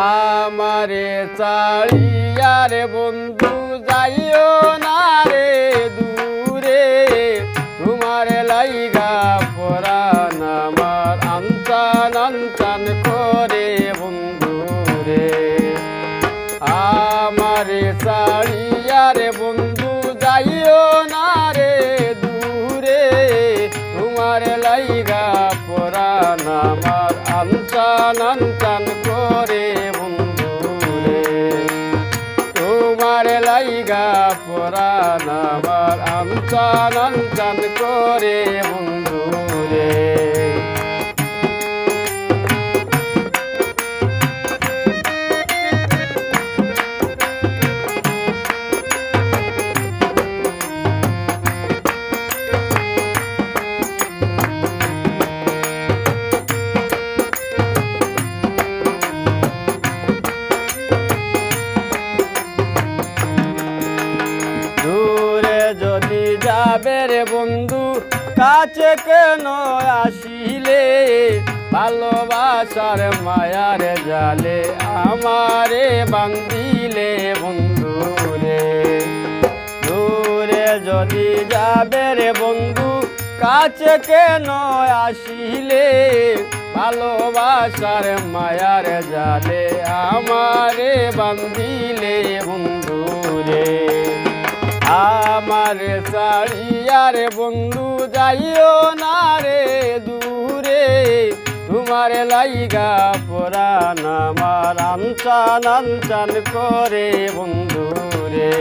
আমারে চাড়িয়ারে বন্ধু যাইও না রে দূরে। তোমার লাইগা পরাণ আমার আনচান আনচান করে বন্ধু। পরাণ আমার আনচান আনচান করে বন্ধু যাবে রে বন্ধু, কাছে কেন আসিলে? ভালোবাসার মায়ার জালে আমারে বান্দিলে বন্ধু রে। দূরে যদি যাবে রে বন্ধু, কাছে কেন আসিলে? ভালোবাসার মায়ার জালে আমারে বান্দিলে বন্ধু আমার চাড়িয়ারে বন্ধু, যাইও না রে দূরে। তোমার লাইগা পরাণ আমার আনচান আনচান করে বন্ধু রে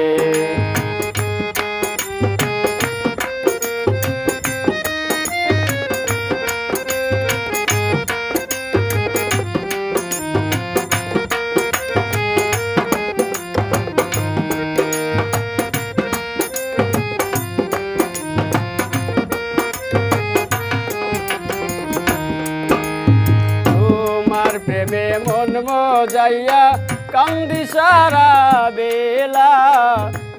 মজাইয়া কান্দি সারা বেলা।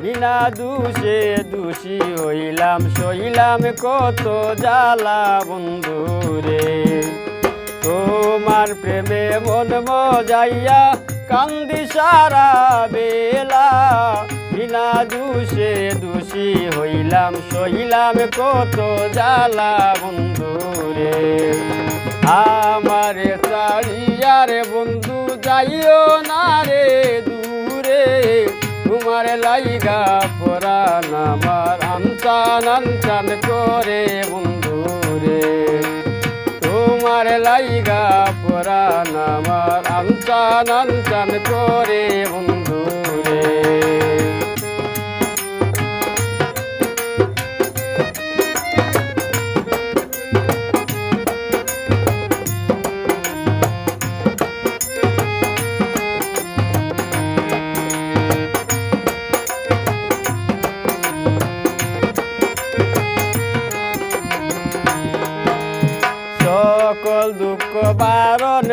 বিনা দুষে দোষী হইলাম, সইলাম কত জ্বালা বন্ধু রে। তোমার প্রেমে মন মজাইয়া কান্দি সারা বেলা। বিনা দুষে দোষী হইলাম, সহিলাম কত জ্বালা বন্ধু রে। আমারে চাড়িয়ারে বন্ধু যাইও না রে দূরে, তোমার লাইগা পরাণ আমার আনচান আনচান করে বন্ধু রে। তোমার লাইগা পরাণ আমার আনচান আনচান করে বন্ধু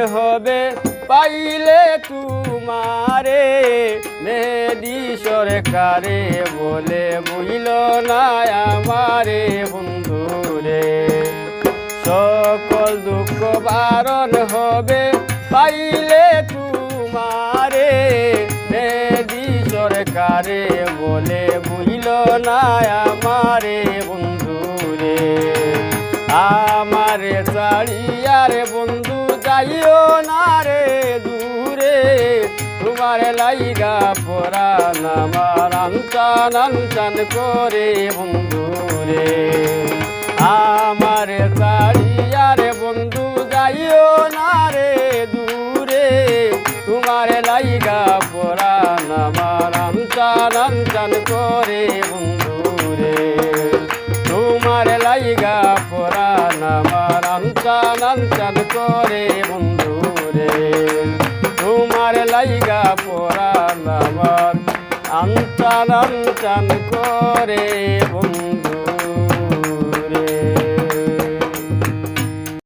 হবে পাইলে তুমারে মেদি সরকারে বলে বুঝল না আমারে বন্ধু রে সকল দুঃখ বারণ হবে পাইলে তুমারে মেদি সরকারে বলে বুঝল না আমারে বন্ধু রে আমারে চাড়িয়ারে বন্ধু যাইও না রে দূরে, তোমার লাইগা পরাণ আমার আনচান আনচান করে বন্ধু রে আমারে চাড়িয়ারে বন্ধু যাইও না রে দূরে, তোমার লাইগা পরাণ আমার আনচান আনচান করে বন্ধু রে তোমার লাইগা আমার আনচান করে বন্ধু রে। তোমার লাইগা পরাণ আমার। আনচান আনচান করে